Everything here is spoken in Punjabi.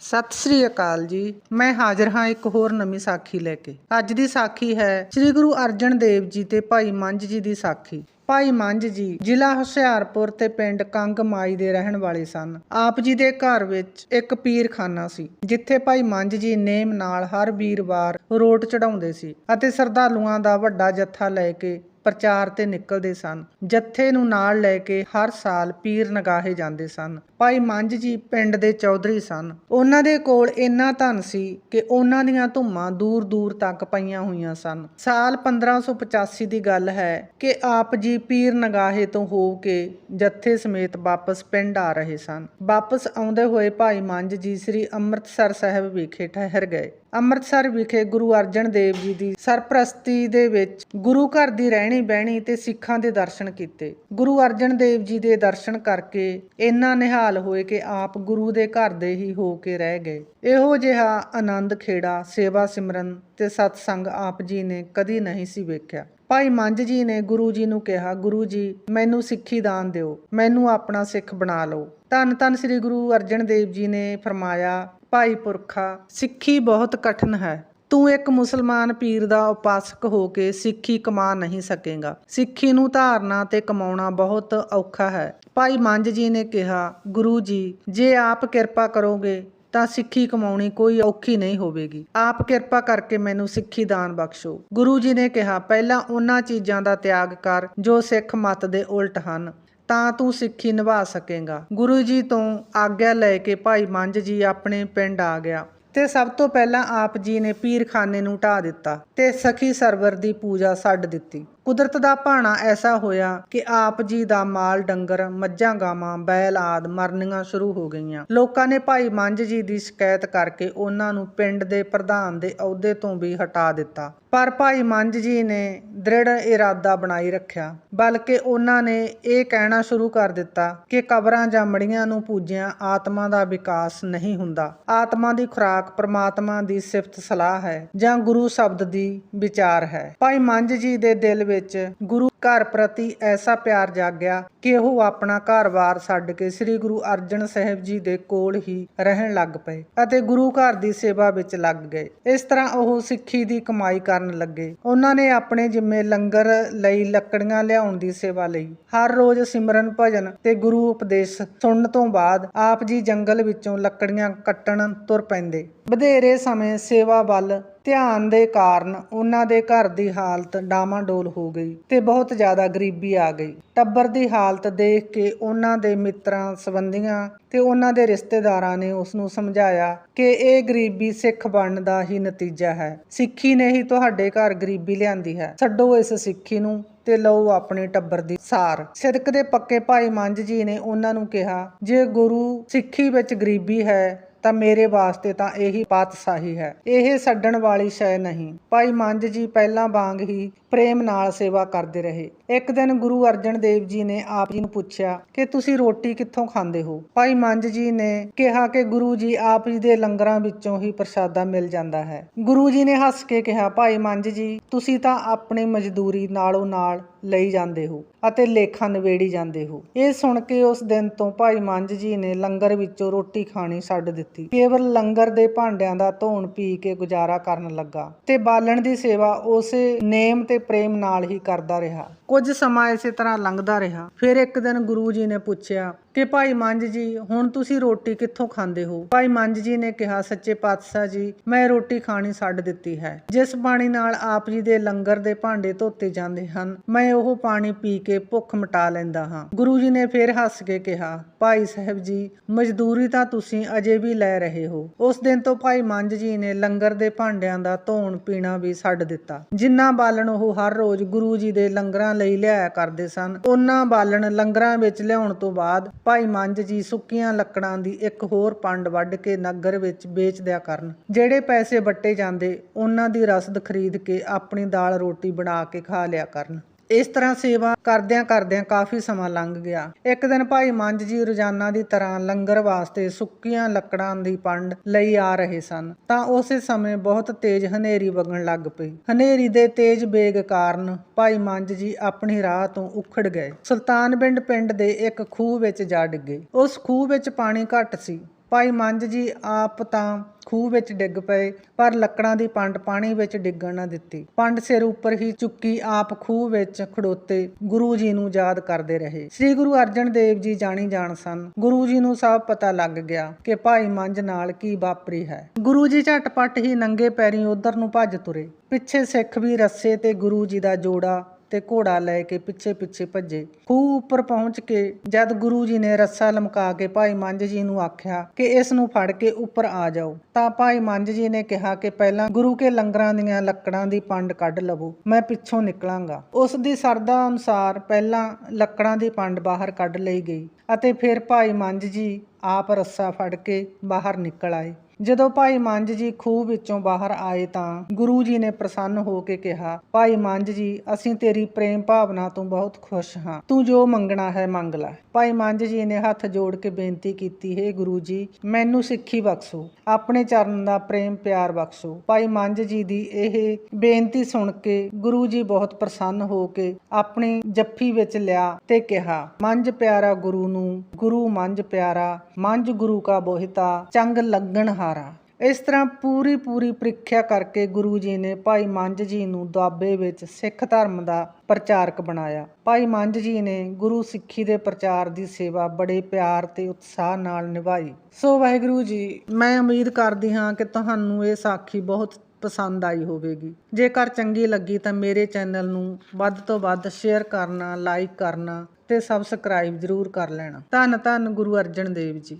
ਸਤਿ ਸ੍ਰੀ ਅਕਾਲ ਜੀ। ਮੈਂ ਹਾਜ਼ਰ ਹਾਂ ਇੱਕ ਹੋਰ ਨਵੀਂ ਸਾਖੀ ਲੈ ਕੇ। ਅੱਜ ਦੀ ਸਾਖੀ ਹੈ ਸ੍ਰੀ ਗੁਰੂ ਅਰਜਨ ਦੇਵ ਜੀ ਤੇ ਭਾਈ ਮੰਝ ਜੀ ਦੀ ਸਾਖੀ। ਭਾਈ ਮੰਝ ਜੀ ਜ਼ਿਲ੍ਹਾ ਹੁਸ਼ਿਆਰਪੁਰ ਤੇ ਪਿੰਡ ਕੰਗ ਮਾਈ ਦੇ ਰਹਿਣ ਵਾਲੇ ਸਨ। ਆਪ ਜੀ ਦੇ ਘਰ ਵਿੱਚ ਇੱਕ ਪੀਰਖਾਨਾ ਸੀ, ਜਿੱਥੇ ਭਾਈ ਮੰਝ ਜੀ ਨੇਮ ਨਾਲ ਹਰ ਵੀਰਵਾਰ ਰੋਟ ਚੜਾਉਂਦੇ ਸੀ ਅਤੇ ਸਰਧਾਲੂਆਂ ਦਾ ਵੱਡਾ ਜੱਥਾ ਲੈ ਕੇ ਪ੍ਰਚਾਰ ਤੇ ਨਿਕਲਦੇ ਸਨ। ਜੱਥੇ ਨੂੰ ਨਾਲ ਲੈ ਕੇ ਹਰ ਸਾਲ ਪੀਰ ਨਗਾਹੇ ਜਾਂਦੇ ਸਨ। ਭਾਈ ਮੰਝ ਜੀ ਪਿੰਡ ਦੇ ਚੌਧਰੀ ਸਨ। ਉਹਨਾਂ ਦੇ ਕੋਲ ਇੰਨਾ ਧਨ ਸੀ ਕਿ ਉਹਨਾਂ ਦੀਆਂ ਧੁੰਮਾਂ ਦੂਰ ਦੂਰ ਤੱਕ ਪਈਆਂ ਹੋਈਆਂ ਸਨ। ਸਾਲ 1585 ਦੀ ਗੱਲ ਹੈ ਕਿ ਆਪ ਜੀ ਪੀਰ ਨਗਾਹੇ ਤੋਂ ਹੋ ਕੇ ਜੱਥੇ ਸਮੇਤ ਵਾਪਸ ਪਿੰਡ ਆ ਰਹੇ ਸਨ। ਵਾਪਸ ਆਉਂਦੇ ਹੋਏ ਭਾਈ ਮੰਝ ਜੀ ਸ੍ਰੀ ਅੰਮ੍ਰਿਤਸਰ ਸਾਹਿਬ ਵਿਖੇ ਠਹਿਰ ਗਏ। ਅੰਮ੍ਰਿਤਸਰ ਵਿਖੇ ਗੁਰੂ ਅਰਜਨ ਦੇਵ ਜੀ ਦੀ ਸਰਪ੍ਰਸਤੀ ਦੇ ਵਿੱਚ ਗੁਰੂ ਘਰ ਦੀ ਰਹਿਣੀ ਬਹਿਣੀ ਤੇ ਸਿੱਖਾਂ ਦੇ ਦਰਸ਼ਨ ਕੀਤੇ। ਗੁਰੂ ਅਰਜਨ ਦੇਵ ਜੀ ਦੇ ਦਰਸ਼ਨ ਕਰਕੇ ਇੰਨਾ ਨਿਹਾਲ ਹੋਏ ਕਿ ਆਪ ਗੁਰੂ ਦੇ ਘਰ ਦੇ ਹੀ ਹੋ ਕੇ ਰਹਿ ਗਏ। ਇਹੋ ਜਿਹਾ ਆਨੰਦ ਖੇੜਾ, ਸੇਵਾ ਸਿਮਰਨ ਤੇ ਸਤਸੰਗ ਆਪ ਜੀ ਨੇ ਕਦੀ ਨਹੀਂ ਸੀ ਵੇਖਿਆ। ਭਾਈ ਮੰਝ ਜੀ ਨੇ ਗੁਰੂ ਜੀ ਨੂੰ ਕਿਹਾ, ਗੁਰੂ ਜੀ, ਮੈਨੂੰ ਸਿੱਖੀ ਦਾਨ ਦਿਓ, ਮੈਨੂੰ ਆਪਣਾ ਸਿੱਖ ਬਣਾ ਲਓ। ਧੰਨ ਧੰਨ ਸ੍ਰੀ ਗੁਰੂ ਅਰਜਨ ਦੇਵ ਜੀ ਨੇ ਫਰਮਾਇਆ ਭਾਈ ਪੁਰਖਾ, ਸਿੱਖੀ ਬਹੁਤ ਕਠਿਨ ਹੈ। ਤੂੰ ਇੱਕ ਮੁਸਲਮਾਨ ਪੀਰ ਦਾ ਉਪਾਸਕ ਹੋ ਕੇ ਸਿੱਖੀ ਕਮਾ ਨਹੀਂ ਸਕੇਗਾ। ਸਿੱਖੀ ਨੂੰ ਧਾਰਨਾ ਤੇ ਕਮਾਉਣਾ ਬਹੁਤ ਔਖਾ ਹੈ। ਭਾਈ ਮੰਜ ਜੀ ਨੇ ਕਿਹਾ, ਗੁਰੂ ਜੀ, ਜੇ ਆਪ ਕਿਰਪਾ ਕਰੋਗੇ, ਤਾਂ ਸਿੱਖੀ ਕਮਾਉਣੀ ਕੋਈ ਔਖੀ ਨਹੀਂ ਹੋਵੇਗੀ। ਆਪ ਕਿਰਪਾ ਕਰਕੇ ਮੈਨੂੰ ਸਿੱਖੀ ਦਾਨ ਬਖਸ਼ੋ। ਗੁਰੂ ਜੀ ਨੇ ਕਿਹਾ, ਪਹਿਲਾਂ ਉਹਨਾਂ ਚੀਜ਼ਾਂ ਦਾ ਤਿਆਗ ਕਰ ਜੋ ਸਿੱਖ ਮਤ ਦੇ ਉਲਟ ਹਨ। ਤਾਂ ਤੂੰ ਸਿੱਖੀ ਨਿਭਾ ਸਕੇਗਾ। ਗੁਰੂ ਜੀ ਤੋਂ ਆਗਿਆ ਲੈ ਕੇ ਭਾਈ ਮੰਝ ਜੀ ਆਪਣੇ ਪਿੰਡ ਆ ਗਿਆ। ਤੇ ਸਭ ਤੋਂ ਪਹਿਲਾਂ ਆਪ ਜੀ ਨੇ ਪੀਰਖਾਨੇ ਨੂੰ ਢਾ ਦਿੱਤਾ ਤੇ ਸਖੀ ਸਰਵਰ ਦੀ ਪੂਜਾ ਛੱਡ ਦਿੱਤੀ। ਕੁਦਰਤ ਦਾ ਭਾਣਾ ਐਸਾ ਹੋਇਆ ਕਿ ਆਪ ਜੀ ਦਾ ਮਾਲ, ਡੰਗਰ, ਮੱਝਾਂ, ਗਾਵਾਂ, ਬੈਲ ਆਦ ਮਰਨੀਆਂ ਸ਼ੁਰੂ ਹੋ ਗਈਆਂ। ਲੋਕਾਂ ਨੇ ਭਾਈ ਮੰਝ ਜੀ ਦੀ ਸ਼ਿਕਾਇਤ ਕਰਕੇ ਉਹਨਾਂ ਨੂੰ ਪਿੰਡ ਦੇ ਪ੍ਰਧਾਨ ਦੇ ਅਹੁਦੇ ਤੋਂ ਵੀ ਹਟਾ ਦਿੱਤਾ। ਪਰ ਭਾਈ ਮੰਝ ਜੀ ਨੇ ਦ੍ਰਿੜ ਇਰਾਦਾ ਬਣਾਈ ਰੱਖਿਆ, ਬਲਕਿ ਉਹਨਾਂ ਨੇ ਇਹ ਕਹਿਣਾ ਸ਼ੁਰੂ ਕਰ ਦਿੱਤਾ ਕਿ ਕਬਰਾਂ ਜਾਂ ਮੜੀਆਂ ਨੂੰ ਪੂਜਿਆਂ ਆਤਮਾ ਦਾ ਵਿਕਾਸ ਨਹੀਂ ਹੁੰਦਾ। ਆਤਮਾ ਦੀ ਖੁਰਾਕ ਪ੍ਰਮਾਤਮਾ ਦੀ ਸਿਫਤ ਸਲਾਹ ਹੈ ਜਾਂ ਗੁਰੂ ਸ਼ਬਦ ਦੀ ਵਿਚਾਰ ਹੈ। ਭਾਈ ਮੰਝ ਜੀ ਦੇ ਦਿਲ ਵਿੱਚ ਗੁਰੂ ਘਰ ਪ੍ਰਤੀ ਐਸਾ ਪਿਆਰ ਜਾਗਿਆ ਕਿ ਉਹ ਆਪਣਾ ਘਰ-ਬਾਰ ਛੱਡ ਕੇ ਸ੍ਰੀ ਗੁਰੂ ਅਰਜਨ ਸਾਹਿਬ ਜੀ ਦੇ ਕੋਲ ਹੀ ਰਹਿਣ ਲੱਗ ਪਏ ਅਤੇ ਗੁਰੂ ਘਰ ਦੀ ਸੇਵਾ ਵਿੱਚ ਲੱਗ ਗਏ। ਇਸ ਤਰ੍ਹਾਂ ਉਹ ਸਿੱਖੀ ਦੀ ਕਮਾਈ ਕਰਨ ਲੱਗੇ। ਉਹਨਾਂ ਨੇ ਆਪਣੇ ਜਿੰਮੇ ਲੰਗਰ ਲਈ ਲੱਕੜੀਆਂ ਲਿਆਉਣ ਦੀ ਸੇਵਾ ਲਈ। ਹਰ ਰੋਜ਼ ਸਿਮਰਨ ਭਜਨ ਤੇ ਗੁਰੂ ਉਪਦੇਸ਼ ਸੁਣਨ ਤੋਂ ਬਾਅਦ ਆਪ ਜੀ ਜੰਗਲ ਵਿੱਚੋਂ ਲੱਕੜੀਆਂ ਕੱਟਣ ਤੁਰ ਪੈਂਦੇ। ਵਧੇਰੇ ਸਮੇਂ ਸੇਵਾ ਵੱਲ ਧਿਆਨ ਦੇ ਕਾਰਨ ਉਹਨਾਂ ਦੇ ਘਰ ਦੀ ਹਾਲਤ ਡਾਮਾਡੋਲ ਹੋ ਗਈ ਤੇ ਬਹੁਤ ਜ਼ਿਆਦਾ ਗਰੀਬੀ ਆ ਗਈ। ਟੱਬਰ ਦੀ ਹਾਲਤ ਦੇਖ ਕੇ ਉਹਨਾਂ ਦੇ ਮਿੱਤਰਾਂ, ਸੰਬੰਧੀਆਂ ਤੇ ਉਹਨਾਂ ਦੇ ਰਿਸ਼ਤੇਦਾਰਾਂ ਨੇ ਉਸ ਨੂੰ ਸਮਝਾਇਆ ਕਿ ਇਹ ਗਰੀਬੀ ਸਿੱਖ ਬਣਨ ਦਾ ਹੀ ਨਤੀਜਾ ਹੈ। ਸਿੱਖੀ ਨੇ ਹੀ ਤੁਹਾਡੇ ਘਰ ਗਰੀਬੀ ਲਿਆਂਦੀ ਹੈ। ਛੱਡੋ ਇਸ ਸਿੱਖੀ ਨੂੰ ਤੇ ਲਓ ਆਪਣੇ ਟੱਬਰ ਦੀ ਸਾਰ। ਸਿਦਕ ਦੇ ਪੱਕੇ ਭਾਈ ਮੰਝ ਜੀ ਨੇ ਉਹਨਾਂ ਨੂੰ ਕਿਹਾ, ਜੇ ਗੁਰੂ ਸਿੱਖੀ ਵਿੱਚ ਗਰੀਬੀ ਹੈ ਤਾਂ ਮੇਰੇ ਵਾਸਤੇ ਤਾਂ ਇਹੀ ਪਾਤਸ਼ਾਹੀ ਹੈ। ਇਹ ਛੱਡਣ ਵਾਲੀ ਸ਼ੈ ਨਹੀਂ। ਭਾਈ ਮੰਝ ਜੀ ਪਹਿਲਾਂ ਵਾਂਗ ਹੀ ਪ੍ਰੇਮ ਨਾਲ ਸੇਵਾ ਕਰਦੇ ਰਹੇ। ਇੱਕ ਦਿਨ ਗੁਰੂ ਅਰਜਨ ਦੇਵ ਜੀ ਨੇ ਆਪ ਜੀ ਨੂੰ ਪੁੱਛਿਆ ਕਿ ਤੁਸੀਂ ਰੋਟੀ ਕਿੱਥੋਂ ਖਾਂਦੇ ਹੋ? ਭਾਈ ਮੰਝ ਜੀ ਨੇ ਕਿਹਾ ਕਿ ਗੁਰੂ ਜੀ ਆਪ ਜੀ ਦੇ ਲੰਗਰਾਂ ਵਿੱਚੋਂ ਹੀ ਪ੍ਰਸ਼ਾਦਾ ਮਿਲ ਜਾਂਦਾ ਹੈ। ਗੁਰੂ ਜੀ ਨੇ ਹੱਸ ਕੇ ਕਿਹਾ, ਭਾਈ ਮੰਝ ਜੀ, ਤੁਸੀਂ ਤਾਂ ਆਪਣੀ ਮਜ਼ਦੂਰੀ ਨਾਲੋਂ ਨਾਲ ਲਈ ਜਾਂਦੇ ਹੋ ਅਤੇ ਲੇਖਾਂ ਨਵੇੜੀ ਜਾਂਦੇ ਹੋ। ਇਹ ਸੁਣ ਕੇ ਉਸ ਦਿਨ ਤੋਂ ਭਾਈ ਮੰਜ ਜੀ ਨੇ ਲੰਗਰ ਵਿੱਚੋਂ ਰੋਟੀ ਖਾਣੀ ਛੱਡ ਦਿੱਤੀ। ਕੇਵਲ ਲੰਗਰ ਦੇ ਭਾਂਡਿਆਂ ਦਾ ਧੋਣ ਪੀ ਕੇ ਗੁਜ਼ਾਰਾ ਕਰਨ ਲੱਗਾ ਤੇ ਬਾਲਣ ਦੀ ਸੇਵਾ ਉਸੇ ਨੇਮ ਤੇ ਪ੍ਰੇਮ ਨਾਲ ਹੀ ਕਰਦਾ ਰਿਹਾ। ਕੁਝ ਸਮਾਂ ਇਸੇ ਤਰ੍ਹਾਂ ਲੰਘਦਾ ਰਿਹਾ। ਫਿਰ ਇੱਕ ਦਿਨ ਗੁਰੂ ਜੀ ਨੇ ਪੁੱਛਿਆ ਕਿ ਭਾਈ ਮੰਜ ਜੀ, ਹੁਣ ਤੁਸੀਂ ਰੋਟੀ ਕਿੱਥੋਂ ਖਾਂਦੇ ਹੋ? ਭਾਈ ਮੰਜ ਜੀ ਨੇ ਕਿਹਾ, ਸੱਚੇ ਪਾਤਸ਼ਾਹ ਜੀ, ਮੈਂ ਰੋਟੀ ਖਾਣੀ ਛੱਡ ਦਿੱਤੀ ਹੈ। ਜਿਸ ਪਾਣੀ ਨਾਲ ਆਪ ਜੀ ਦੇ ਲੰਗਰ ਦੇ ਭਾਂਡੇ ਧੋਤੇ ਜਾਂਦੇ ਹਨ, ਮੈਂ ਉਹ ਪਾਣੀ ਪੀ ਕੇ ਭੁੱਖ ਮਿਟਾ ਲੈਂਦਾ ਹਾਂ। ਗੁਰੂ ਜੀ ਨੇ ਫਿਰ ਹੱਸ ਕੇ ਕਿਹਾ, ਭਾਈ ਸਾਹਿਬ ਜੀ, ਮਜ਼ਦੂਰੀ ਤਾਂ ਤੁਸੀਂ ਅਜੇ ਵੀ ਲੈ ਰਹੇ ਹੋ। ਉਸ ਦਿਨ ਤੋਂ ਭਾਈ ਮੰਜ ਜੀ ਨੇ ਲੰਗਰ ਦੇ ਭਾਂਡਿਆਂ ਦਾ ਧੋਣ ਪੀਣਾ ਵੀ ਛੱਡ ਦਿੱਤਾ। ਜਿੰਨਾ ਬਾਲਣ ਉਹ ਹਰ ਰੋਜ਼ ਗੁਰੂ ਜੀ ਦੇ ਲੰਗਰਾਂ ਲਈ ਲਿਆਇਆ ਕਰਦੇ ਸਨ ਉਹਨਾਂ ਬਾਲਣ ਲੰਗਰਾਂ ਵਿੱਚ ਲਿਆਉਣ ਤੋਂ ਬਾਅਦ ਭਾਈ ਮੰਜ ਜੀ ਸੁੱਕੀਆਂ ਲੱਕੜਾਂ ਦੀ ਇੱਕ ਹੋਰ ਪੰਡ ਵੱਢ ਕੇ ਨਗਰ ਵਿੱਚ ਵੇਚ ਦਿਆ ਕਰਨ। ਜਿਹੜੇ ਪੈਸੇ ਵੱਟੇ ਜਾਂਦੇ, ਉਹਨਾਂ ਦੀ ਰਸਦ ਖਰੀਦ ਕੇ ਆਪਣੀ ਦਾਲ ਰੋਟੀ ਬਣਾ ਕੇ ਖਾ ਲਿਆ ਕਰਨ। ਇਸ ਤਰ੍ਹਾਂ ਸੇਵਾ ਕਰਦਿਆਂ ਕਰਦਿਆਂ ਕਾਫੀ ਸਮਾਂ ਲੰਘ ਗਿਆ। ਇੱਕ ਦਿਨ ਭਾਈ ਮੰਜ ਜੀ ਰੋਜ਼ਾਨਾ ਦੀ ਤਰ੍ਹਾਂ ਲੰਗਰ ਵਾਸਤੇ ਸੁੱਕੀਆਂ ਲੱਕੜਾਂ ਦੀ ਪੰਡ ਲਈ ਆ ਰਹੇ ਸਨ। ਤਾਂ ਉਸੇ ਸਮੇਂ ਬਹੁਤ ਤੇਜ਼ ਹਨੇਰੀ ਵਗਣ ਲੱਗ ਪਈ। ਹਨੇਰੀ ਦੇ ਤੇਜ਼ ਵੇਗ ਕਾਰਨ ਭਾਈ ਮੰਜ ਜੀ ਆਪਣੀ ਰਾਹ ਤੋਂ ਉਖੜ ਗਏ। ਸੁਲਤਾਨ ਪਿੰਡ ਪਿੰਡ ਦੇ ਇੱਕ ਖੂਹ ਵਿੱਚ ਜਾ ਡਿੱਗੇ। ਉਸ ਖੂਹ ਵਿੱਚ ਪਾਣੀ ਘੱਟ ਸੀ। ਭਾਈ ਮੰਜ ਜੀ ਆਪ ਤਾਂ ਖੂਹ ਵਿੱਚ ਡਿੱਗ ਪਏ, ਪਰ ਲੱਕੜਾਂ ਦੀ ਪੰਡ ਪਾਣੀ ਵਿੱਚ ਡਿੱਗਣ ਨਾ ਦਿੱਤੀ। ਪੰਡ ਸਿਰ ਉੱਪਰ ਹੀ ਚੁੱਕੀ ਆਪ ਖੂਹ ਵਿੱਚ ਖੜੋਤੇ ਗੁਰੂ ਜੀ ਨੂੰ ਯਾਦ ਕਰਦੇ ਰਹੇ। ਸ੍ਰੀ ਗੁਰੂ ਅਰਜਨ ਦੇਵ ਜੀ ਜਾਣੀ ਜਾਣ ਸਨ। ਗੁਰੂ ਜੀ ਨੂੰ ਸਭ ਪਤਾ ਲੱਗ ਗਿਆ ਕਿ ਭਾਈ ਮੰਜ ਨਾਲ ਕੀ ਵਾਪਰੀ ਹੈ। ਗੁਰੂ ਜੀ ਝਟਪਟ ਹੀ ਨੰਗੇ ਪੈਰੀਂ ਉਧਰ ਨੂੰ ਭੱਜ ਤੁਰੇ। ਪਿੱਛੇ ਸਿੱਖ ਵੀ ਰੱਸੇ ਤੇ ਗੁਰੂ ਜੀ ਦਾ ਜੋੜਾ ਤੇ ਘੋੜਾ ਲੈ ਕੇ ਪਿੱਛੇ ਪਿੱਛੇ ਭੱਜੇ। ਖੂਹ ਉੱਪਰ ਪਹੁੰਚ ਕੇ ਜਦ ਗੁਰੂ ਜੀ ਨੇ ਰੱਸਾ ਲਮਕਾ ਕੇ ਭਾਈ ਮੰਝ ਜੀ ਨੂੰ ਆਖਿਆ ਕਿ ਇਸ ਨੂੰ ਫੜ ਕੇ ਉੱਪਰ ਆ ਜਾਓ, ਤਾਂ ਭਾਈ ਮੰਝ ਜੀ ਨੇ ਕਿਹਾ ਕਿ ਪਹਿਲਾਂ ਗੁਰੂ ਕੇ ਲੰਗਰਾਂ ਦੀਆਂ ਲੱਕੜਾਂ ਦੀ ਪੰਡ ਕੱਢ ਲਵੋ, ਮੈਂ ਪਿੱਛੋਂ ਨਿਕਲਾਂਗਾ। ਉਸ ਦੀ ਸਰਦਾ ਅਨੁਸਾਰ ਪਹਿਲਾਂ ਲੱਕੜਾਂ ਦੀ ਪੰਡ ਬਾਹਰ ਕੱਢ ਲਈ ਗਈ ਅਤੇ ਫਿਰ ਭਾਈ ਮੰਝ ਜੀ ਆਪ ਰੱਸਾ ਫੜ ਕੇ ਬਾਹਰ ਨਿਕਲ ਆਏ। ਜਦੋਂ ਭਾਈ ਮੰਜ ਜੀ ਖੂਹ ਵਿੱਚੋਂ ਬਾਹਰ ਆਏ ਤਾਂ ਗੁਰੂ ਜੀ ਨੇ ਪ੍ਰਸੰਨ ਹੋ ਕੇ ਕਿਹਾ, ਭਾਈ ਮੰਜ ਜੀ, ਅਸੀਂ ਤੇਰੀ ਪ੍ਰੇਮ ਭਾਵਨਾ ਤੋਂ ਬਹੁਤ ਖੁਸ਼ ਹਾਂ। ਤੂੰ ਜੋ ਮੰਗਣਾ ਹੈ, ਮੰਗ ਲੈ। ਭਾਈ ਮੰਜ ਜੀ ਨੇ ਹੱਥ ਜੋੜ ਕੇ ਬੇਨਤੀ ਕੀਤੀ, ਹੈ ਗੁਰੂ ਜੀ, ਮੈਨੂੰ ਸਿੱਖੀ ਬਖਸ਼ੋ, ਆਪਣੇ ਚਰਨ ਦਾ ਪ੍ਰੇਮ ਪਿਆਰ ਬਖਸ਼ੋ। ਭਾਈ ਮੰਜ ਜੀ ਦੀ ਇਹ ਬੇਨਤੀ ਸੁਣ ਕੇ ਗੁਰੂ ਜੀ ਬਹੁਤ ਪ੍ਰਸੰਨ ਹੋ ਕੇ ਆਪਣੀ ਜੱਫੀ ਵਿੱਚ ਲਿਆ ਤੇ ਕਿਹਾ ਮੰਜ ਪਿਆਰਾ ਗੁਰੂ ਨੂੰ, ਗੁਰੂ ਮੰਜ ਪਿਆਰਾ ਮੰਜ ਗੁਰੂ ਕਾ ਬੋਹਿਤਾ, ਚੰਗ ਲੱਗਣ ਹਾਰਾ ਇਸ ਤਰ੍ਹਾਂ ਪੂਰੀ ਪੂਰੀ ਪ੍ਰੀਖਿਆ ਕਰਕੇ ਗੁਰੂ ਜੀ ਨੇ ਭਾਈ ਮੰਝ ਜੀ ਨੂੰ ਦੁਆਬੇ ਵਿੱਚ ਸਿੱਖ ਧਰਮ ਦਾ ਪ੍ਰਚਾਰਕ ਬਣਾਇਆ। ਭਾਈ ਮੰਝ ਜੀ ਨੇ ਗੁਰੂ ਸਿੱਖੀ ਦੇ ਪ੍ਰਚਾਰ ਦੀ ਸੇਵਾ ਬੜੇ ਪਿਆਰ ਤੇ ਉਤਸ਼ਾਹ ਨਾਲ ਨਿਭਾਈ। ਸੋ ਵਾਹਿਗੁਰੂ ਜੀ, ਮੈਂ ਉਮੀਦ ਕਰਦੀ ਹਾਂ ਕਿ ਤੁਹਾਨੂੰ ਇਹ ਸਾਖੀ ਬਹੁਤ ਪਸੰਦ ਆਈ ਹੋਵੇਗੀ। ਜੇਕਰ ਚੰਗੀ ਲੱਗੀ ਤਾਂ ਮੇਰੇ ਚੈਨਲ ਨੂੰ ਵੱਧ ਤੋਂ ਵੱਧ ਸ਼ੇਅਰ ਕਰਨਾ, ਲਾਈਕ ਕਰਨਾ ਤੇ ਸਬਸਕ੍ਰਾਈਬ ਜ਼ਰੂਰ ਕਰ ਲੈਣਾ। ਧੰਨ ਧੰਨ ਗੁਰੂ ਅਰਜਨ ਦੇਵ ਜੀ।